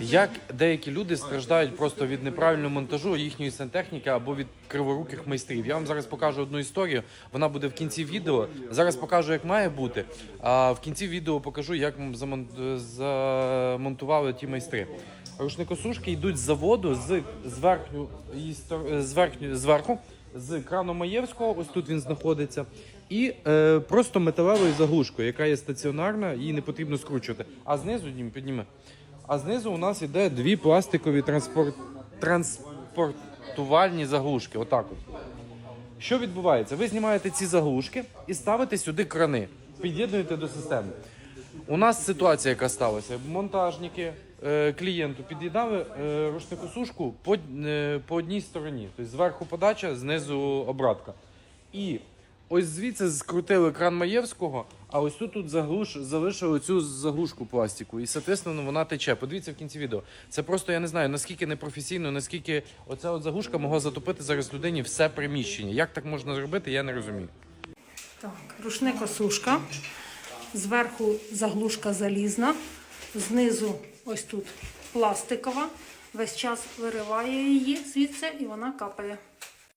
Як деякі люди страждають просто від неправильного монтажу їхньої сантехніки або від криворуких майстрів. Я вам зараз покажу одну історію. Вона буде в кінці відео. Зараз покажу, як має бути. А в кінці відео покажу, як замонтували ті майстри. Рушникосушки йдуть з заводу з, з верхню з верхню зверху, з крану Маєвського. Ось тут він знаходиться. І е, просто металевою заглушкою, яка є стаціонарна, її не потрібно скручувати. А знизу Дім, підніми. А знизу у нас іде дві пластикові транспорт... транспортувальні заглушки. Отак от. Що відбувається? Ви знімаєте ці заглушки і ставите сюди крани, під'єднуєте до системи. У нас ситуація, яка сталася. Монтажники е, клієнту під'єднали е, рушникосушку по, е, по одній стороні. Тобто зверху подача, знизу обратка. І ось звідси скрутили кран Маєвського, а ось тут, тут заглуш, залишили цю заглушку пластику. І, соответственно, вона тече. Подивіться в кінці відео. Це просто я не знаю, наскільки непрофесійно, наскільки оця от заглушка могла затопити зараз людині все приміщення. Як так можна зробити, я не розумію. Так, рушникосушка. Зверху заглушка залізна, знизу ось тут пластикова. Весь час вириває її звідси і вона капає.